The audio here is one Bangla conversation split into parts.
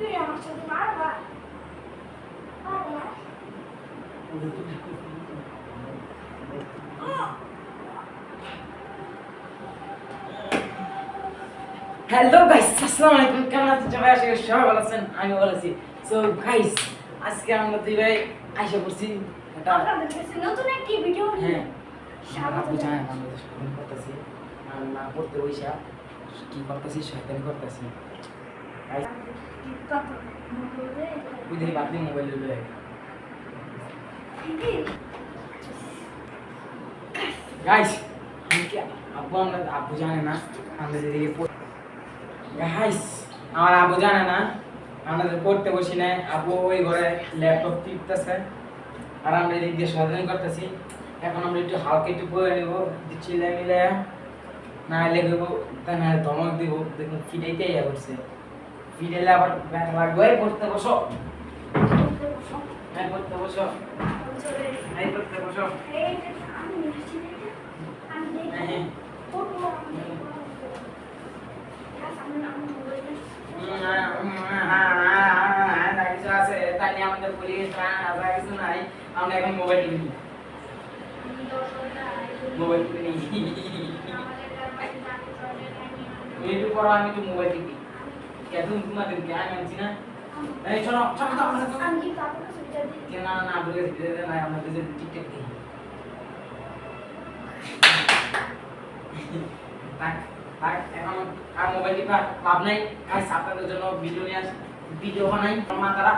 তুই আমার সাথে মারবা মারবা হ্যালো গাইস আসসালামু আলাইকুম। কেমন আছেন সবাই? আশা করি সবাই ভালো আছেন। আমি ভালো আছি। সো গাইস আজকে আমরা দুই ভাই করছি নতুন একটি ভিডিও হ্যাঁ। জানাচ্ছি। বাংলাদেশ ফোন করতেছি? আর না করতে বইসা কি করতেছি শয়তানি করতেছি? দেখি বাপনি মোবাইল আমরা জানে না পড়তে বসি ওই ঘরে ল্যাপটপ টিপতেছে, আর আমরা এদিক দিয়ে করতেছি। এখন আমরা একটু হালকা একটু বয়ে নেব চিলে মিলে না লেগেবো তা না ধমক দিব, দেখুন ফিডেইতে ইয়া ফিডেলে আবার ব্যথা লাগবে পড়তে বসো বসো। হ্যাঁ পড়ব আমি। গাছ, আমি নাম বলব। আমরা এখন মোবাইল মোবাইল নেই আমাদের পড়ো আমি একটু মোবাইল টিভি কেন তোমাদের কে আনছি না এই শোনো শোনো তো আমরা আমি কি কাপড় কাছে দিই? কেন না না বলে দিতে দে না আমরা দুজন টিকটক দেখি থাক থাক এখন আর মোবাইল টিপা লাভ নাই আর আপনাদের জন্য ভিডিও নিয়ে ভিডিও বানাই মাতারা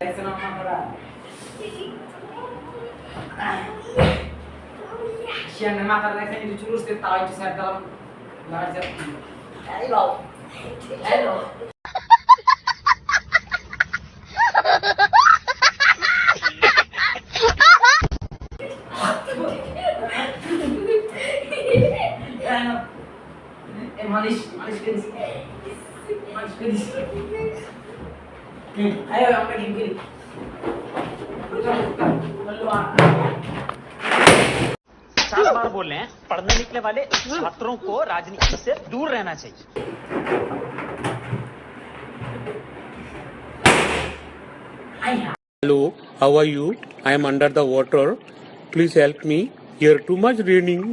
দেখছেন আপনারা শিয়ানের মাথার দেখেন একটু চুল তাও একটু স্যার দিলাম বাবু এ মালিশ মালিশ করিস মালিশ করিস হুম আয় আমরা গেম খেলি चार बार बोल रहे हैं पढ़ने लिखने वाले हाँ। छात्रों को राजनीति से दूर रहना चाहिए। Hello how are you I am under the water please help me here too much raining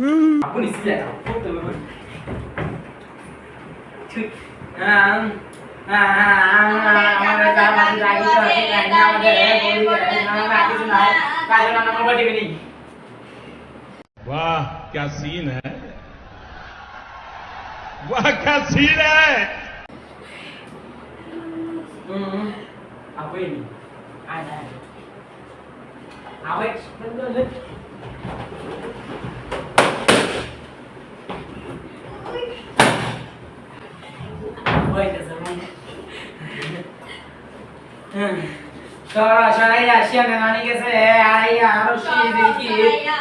कार्यक्रम नंबर टीवी नहीं वाह क्या सीन है वाह क्या सीन है Awin, ada. Awet, bener Sonra şuraya şimdi nani kese, ayya, ruşi, dikir.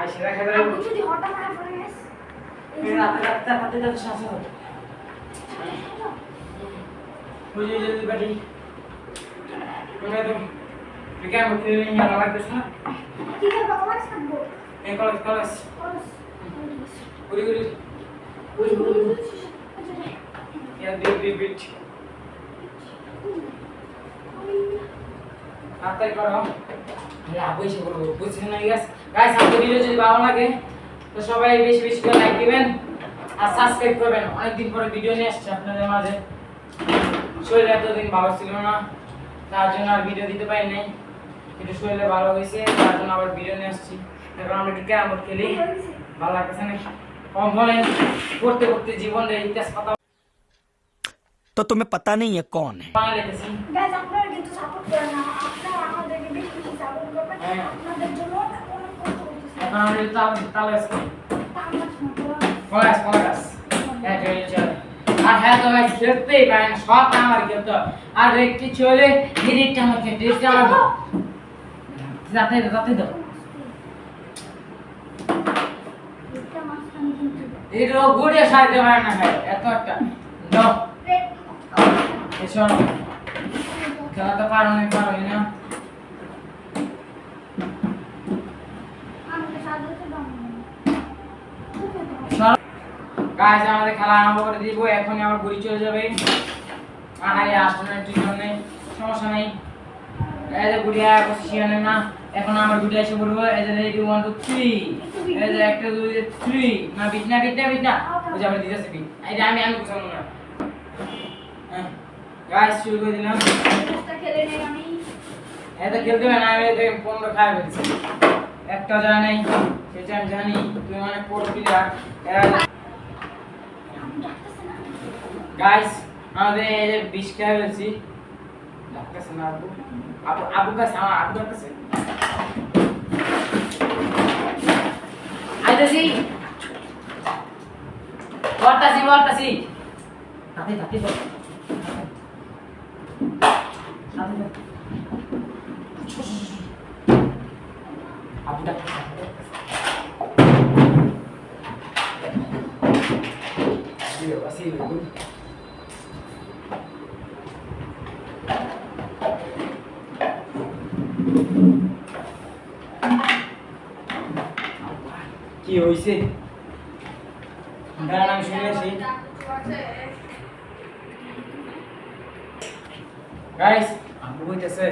আর সেটা খেতে আব্বু যদি হঠাৎ করে পড়ে গেছে, এই রাতে রাতে তাতে তাতে শ্বাস হয় বুঝে যদি বাড়ি। কেমন খেলে নিয়ে ভালো লাগতেছে না। কি করব, তোমার থাকব। এই কলেজ কলেজ। গুড়ি গুড়ি গুড়ি গুড়ি ইয়া বিট বিট বিট তাড়াতাড়ি করো করব বুঝছেন না ভিডিও যদি ভালো লাগে, তো সবাই বেশি বেশি করে লাইক দিবেন আর সাবস্ক্রাইব করবেন। অনেকদিন পরে ভিডিও নিয়ে আপনাদের মাঝে। শরীর এতদিন ভালো ছিল না, তার জন্য আর ভিডিও দিতে পারি নাই। কিন্তু শরীরে ভালো হয়েছে, তার জন্য আবার ভিডিও নিয়ে আসছি। এখন আমরা একটু ক্যারাম খেলি। ভালো লাগতেছে না কম বলেন জীবন রে ইতিহাস পাতা तो तुम्हें पता नहीं है कौन है বাংলা লিখেছি গাইস, আপনারা কিন্তু সাপোর্ট করেন না আপনারা আমাদেরকে বেশি বেশি সাপোর্ট করবেন হ্যাঁ। আপনাদের জন্য অনেক অনেক কষ্ট করতেছি এখন আমরা একটু তাল তাল গাছ করি পলাশ পলাশ হ্যাঁ চলে চলে আর হ্যাঁ তো ভাই খেলতেই পারে না সব আমার খেলতে হয়। আর একটু চলে ডিরেক্ট আমার খেলতে ডিরেক্ট আমার যাতে যাতে দাও এটা গুড়ে সাইতে পারে না ভাই এত একটা দাও এসো খেলা পারো না পারো না গাছ আমাদের খেলা আরম্ভ করে দিব। এখনই আমার গুড়ি চলে যাবে। আহারে আসবে না ঠিক নেই। সমস্যা নেই। এই যে গুড়ি আর পজিশনে না। এখন আমার গুড়ি এসে পড়ব। এই যে রেডি ওয়ান টু থ্রি এই যে একটা দুই থ্রি না বিট না বিট না বিট না। ওই যে আমরা দিতেছি বিট আমি আমি বুঝলাম না। হ্যাঁ। গাছ শুরু করে দিলাম। খেলে নেই আমি। এত খেলতে না আমি এতে পনেরো খাই ফেলছি। একটা জানা নেই সেটা আমি জানি তুমি অনেক পোর প্লেয়ার গাইস আমাদের এই যে বিষ খেয়ে ফেলছি। ডাকতেছে না আবু আবু আবু কাছে আমার আবু ডাকতেছে। আইতেছি। বলতাছি বলতাছি। তাতে তাতে তাতে বল আবু ডাকতেছে আবু ডাকতেছে Así, así, así. কি হইছে দাঁড়ান আমি শুনে আসি গাইস কইতেছে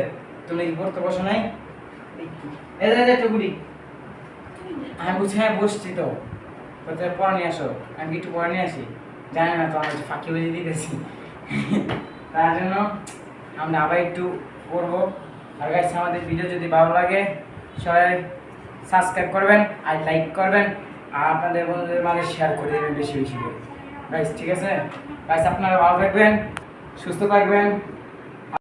তুমি কি পড়তে বসো নাই? এই যে গুড়ি আমি বুঝে হ্যাঁ বসছি তো। কোথায় পড়া নিয়ে আসো। আমি একটু পড়া নিয়ে আসি। জানি না তো আমি ফাঁকি বেজে দিতেছি। তার জন্য আমরা আবার একটু পড়ব। আর গাইস আমাদের ভিডিও যদি ভালো লাগে, সবাই সাবস্ক্রাইব করবেন আর লাইক করবেন। আর আপনাদের বন্ধুদের মাঝে শেয়ার করে দেবেন বেশি বেশি করে। গাইস ঠিক আছে? গাইস আপনারা ভালো থাকবেন, সুস্থ থাকবেন।